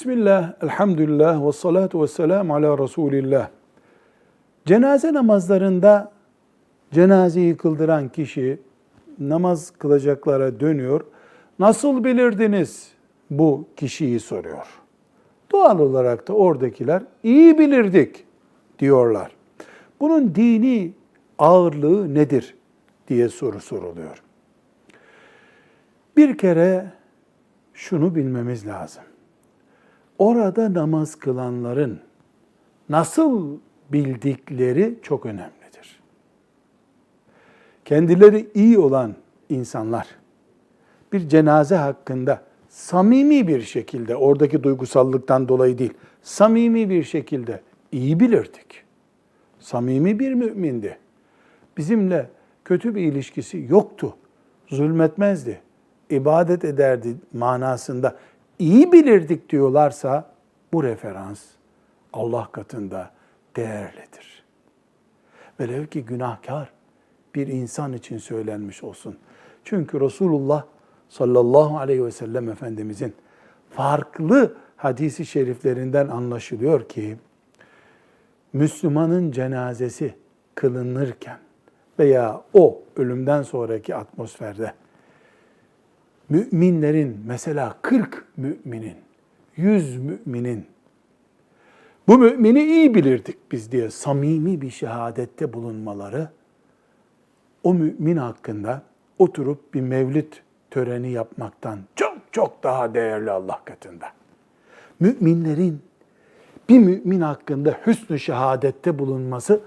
Bismillah, elhamdülillah ve salatu ve selamu ala Resulillah. Cenaze namazlarında cenazeyi kıldıran kişi namaz kılacaklara dönüyor. Nasıl bilirdiniz bu kişiyi soruyor. Doğal olarak da oradakiler iyi bilirdik diyorlar. Bunun dini ağırlığı nedir diye soru soruluyor. Bir kere şunu bilmemiz lazım. Orada namaz kılanların nasıl bildikleri çok önemlidir. Kendileri iyi olan insanlar bir cenaze hakkında samimi bir şekilde oradaki duygusallıktan dolayı değil, samimi bir şekilde iyi bilirdik. Samimi bir mümindi. Bizimle kötü bir ilişkisi yoktu. Zulmetmezdi. ibadet ederdi manasında iyi bilirdik diyorlarsa bu referans Allah katında değerlidir. Velev ki günahkar bir insan için söylenmiş olsun. Çünkü Resulullah sallallahu aleyhi ve sellem Efendimizin farklı hadisi şeriflerinden anlaşılıyor ki Müslümanın cenazesi kılınırken veya o ölümden sonraki atmosferde müminlerin mesela 40 müminin, 100 müminin bu mümini iyi bilirdik biz diye samimi bir şehadette bulunmaları o mümin hakkında oturup bir mevlid töreni yapmaktan çok çok daha değerli Allah katında. Müminlerin bir mümin hakkında hüsnü şehadette bulunması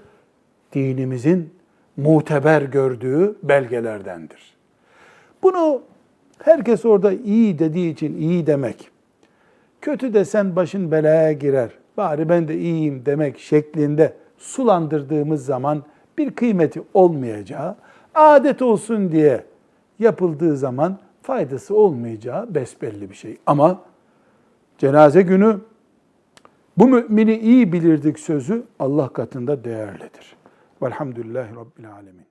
dinimizin muteber gördüğü belgelerdendir. Bunu herkes orada iyi dediği için iyi demek, kötü desen başın belaya girer, bari ben de iyiyim demek şeklinde sulandırdığımız zaman bir kıymeti olmayacağı, adet olsun diye yapıldığı zaman faydası olmayacağı besbelli bir şey. Ama cenaze günü bu mümini iyi bilirdik sözü Allah katında değerlidir. Velhamdülillahi Rabbil Alemin.